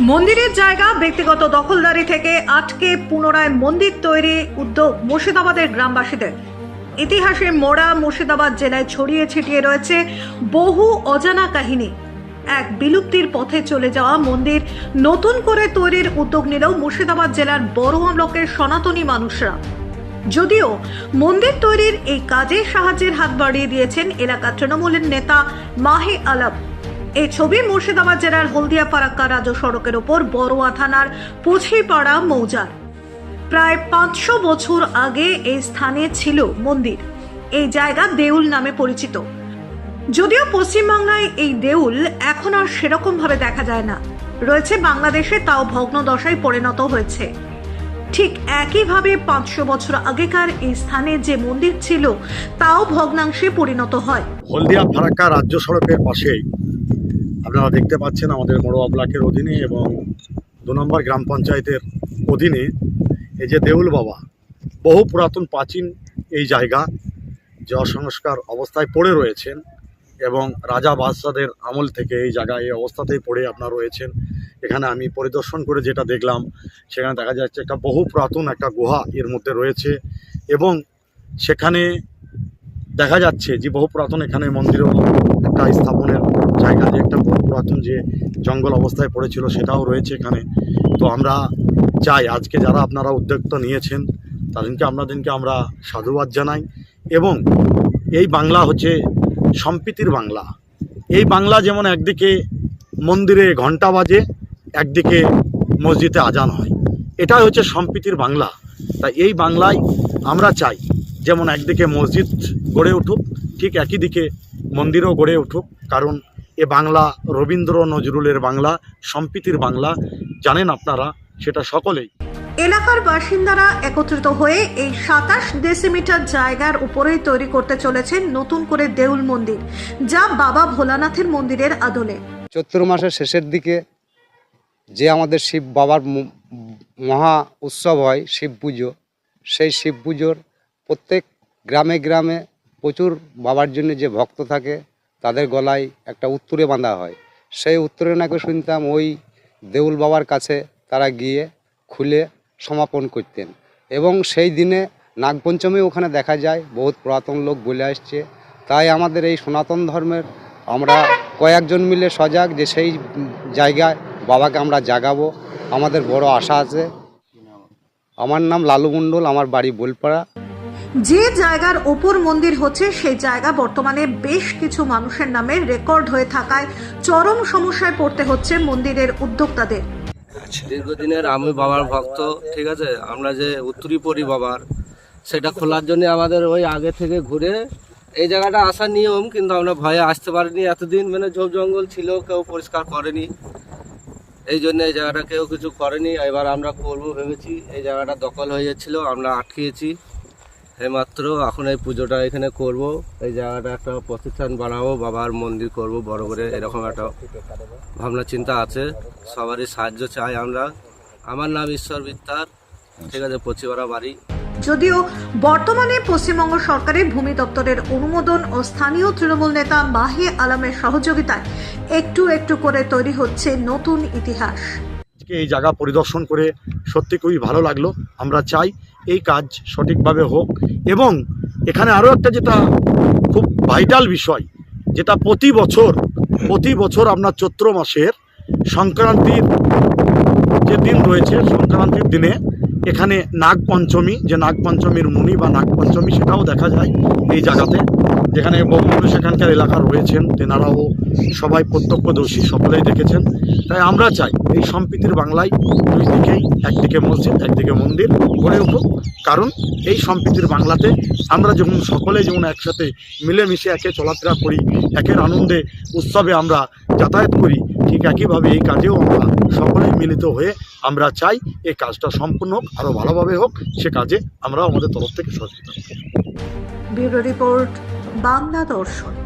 মন্দিরের জায়গা ব্যক্তিগত দখলদারি থেকে আটকে পুনরায় মন্দির তৈরি উদ্যোগ মুর্শিদাবাদের গ্রামবাসীদের। ইতিহাসে মোড়া মুর্শিদাবাদ জেলায় ছড়িয়ে ছিটিয়ে রয়েছে বহু অজানা কাহিনী। এক বিলুপ্তির পথে চলে যাওয়া মন্দির নতুন করে তৈরির উদ্যোগ নিলেও মুর্শিদাবাদ জেলার বড় ব্লকের সনাতনী মানুষরা। যদিও মন্দির তৈরির এই কাজে সাহায্যের হাত বাড়িয়ে দিয়েছেন এলাকার তৃণমূলের নেতা মাহে আলম। এই ছবি মুর্শিদাবাদ জেলার হলদিয়া ফারাক্কা রাজ্য সড়কের ওপর বড়ুয়া থানার পুছিপাড়া মৌজার। প্রায় পাঁচশো বছর আগে এই স্থানে ছিল মন্দির। এই জায়গা দেউল নামে পরিচিত। যদিও পশ্চিমবাংলায় এই দেউল এখন আর সেরকম ভাবে দেখা যায় না। রয়েছে বাংলাদেশে, তাও ভগ্ন দশায় পরিণত হয়েছে। ঠিক একইভাবে পাঁচশো বছর আগেকার এই স্থানে যে মন্দির ছিল, তাও ভগ্নাংশে পরিণত হয়। হলদিয়া ফারাক্কা রাজ্য সড়কের পাশেই। আপনারা দেখতে পাচ্ছেন আমাদের মড়োয়া ব্লকের অধীনে এবং দু নম্বর গ্রাম পঞ্চায়েতের অধীনে এই যে দেউল বাবা, বহু পুরাতন প্রাচীন এই জায়গা, যে অসংস্কার অবস্থায় পড়ে রয়েছেন এবং রাজা বাদশাদের আমল থেকে এই জায়গায় এই অবস্থাতেই পড়ে আপনারা রয়েছেন। এখানে আমি পরিদর্শন করে যেটা দেখলাম, সেখানে দেখা যাচ্ছে একটা বহু পুরাতন একটা গুহা এর মধ্যে রয়েছে এবং সেখানে দেখা যাচ্ছে যে বহু পুরাতন এখানে মন্দিরও একটা স্থাপনের জায়গা, যে একটা বহু পুরাতন যে জঙ্গল অবস্থায় পড়েছিল সেটাও রয়েছে এখানে। তো আমরা চাই, আজকে যারা আপনারা উদ্যোক্তা নিয়েছেন, তাদেরকে আপনাদেরকে আমরা সাধুবাদ জানাই এবং এই বাংলা হচ্ছে সম্প্রীতির বাংলা। এই বাংলা যেমন একদিকে মন্দিরে ঘণ্টা বাজে, একদিকে মসজিদে আজান হয়। এটাই হচ্ছে সম্প্রীতির বাংলা। তাই এই বাংলায় আমরা চাই, যেমন একদিকে মসজিদ গড়ে উঠুক ঠিক একই দিকে মন্দিরও গড়ে উঠুক কারণ এ বাংলা রবীন্দ্র নজরুলের বাংলা সম্প্রীতির বাংলা জানেন আপনারা সেটা সকলেই। এলাকার বাসিন্দারা একত্রিত হয়ে এই সাতাশ ডেসিমিটার জায়গার উপরেই তৈরি করতে চলেছেন নতুন করে দেউল মন্দির যা বাবা ভোলানাথের মন্দিরের আদলে। চৈত্র মাসের শেষের দিকে যে আমাদের শিব বাবার মহা উৎসব হয় শিব পুজো সেই শিব পুজোর প্রত্যেক গ্রামে গ্রামে প্রচুর বাবার জন্য যে ভক্ত থাকে, তাদের গলায় একটা উত্তরে বাঁধা হয়। সেই উত্তরে নাকি শুনতাম ওই দেউল বাবার কাছে তারা গিয়ে খুলে সমাপন করতেন। এবং সেই দিনে নাগপঞ্চমী ওখানে দেখা যায়, বহুত পুরাতন লোক বলে আসছে। তাই আমাদের এই সনাতন ধর্মের আমরা কয়েকজন মিলে সজাগ যে সেই জায়গায় বাবাকে আমরা জাগাবো। আমাদের বড় আশা আছে। আমার নাম লালু মণ্ডল, আমার বাড়ি বোলপাড়া। যে জায়গার ওপর মন্দির হচ্ছে, সেই জায়গা বর্তমানে বেশ কিছু মানুষের নামে রেকর্ড হয়ে থাকায় চরম সমস্যায় পড়তে হচ্ছে মন্দিরের উদ্যোক্তাদের। দীর্ঘদিনের আমি বাবার ভক্ত, ঠিক আছে? আমরা যে উত্তরি পড়ি বাবার, সেটা খোলার জন্য আমাদের ওই আগে থেকে ঘুরে এই জায়গাটা আসার নিয়ম, কিন্তু আমরা ভয়ে আসতে পারিনি। এতদিন মানে ঝোপ জঙ্গল ছিল, কেউ পরিষ্কার করেনি। এই জন্য এই জায়গাটা কেউ কিছু করেনি। এবার আমরা করব ভেবেছি, এই জায়গাটা দখল হয়ে যাচ্ছিল, আমরা আটকিয়েছি। এইমাত্র এখন এই পুজোটা এখানে করব। এই জায়গাটা একটা প্রতিষ্ঠান বানাবো বাবার মন্দির করব বড় করে এরকম একটা ভাবনা চিন্তা আছে। সবারই সাহায্য চাই আমরা। আমার নাম ঈশ্বর বিত্তার ঠিক আছে পচিপাড়া বাড়ি। যদিও বর্তমানে পশ্চিমবঙ্গ সরকারের ভূমি দপ্তরের অনুমোদন ও স্থানীয় তৃণমূল নেতা মাহি আলমের সহযোগিতায় একটু একটু করে তৈরি হচ্ছে নতুন ইতিহাস। আজকে এই জায়গা পরিদর্শন করে সত্যি খুবই ভালো লাগল। আমরা চাই এই কাজ সঠিকভাবে হোক। এবং এখানে আরও একটা যেটা খুব ভাইটাল বিষয়, যেটা প্রতি বছর প্রতি বছর আপনার চৈত্র মাসের সংক্রান্তির যে দিন রয়েছে, সংক্রান্তির দিনে এখানে নাগপঞ্চমী, যে নাগপঞ্চমীর মুনি বা নাগপঞ্চমী সেটাও দেখা যায় এই জায়গাতে। যেখানে বহু মানুষ এখানকার এলাকা রয়েছেন, তেনারাও সবাই প্রত্যক্ষদর্শী, সকলেই দেখেছেন তাই আমরা চাই এই সম্প্রীতির বাংলায় দুই দিকেই, একদিকে মসজিদ, একদিকে মন্দির গড়ে উঠুক কারণ এই সম্প্রীতির বাংলাতে আমরা যখন সকলে যেমন একসাথে মিলেমিশে একে চলাফেরা করি, একের আনন্দে উৎসবে আমরা যাতায়াত করি, ঠিক একইভাবে এই কাজেও আমরা সকলেই মিলিত হয়ে আমরা চাই এই কাজটা সম্পূর্ণ হোক, আরও ভালোভাবে হোক, সে কাজে আমরা আমাদের তরফ থেকে করব। ব্যুরো রিপোর্ট বাংলা দর্শন।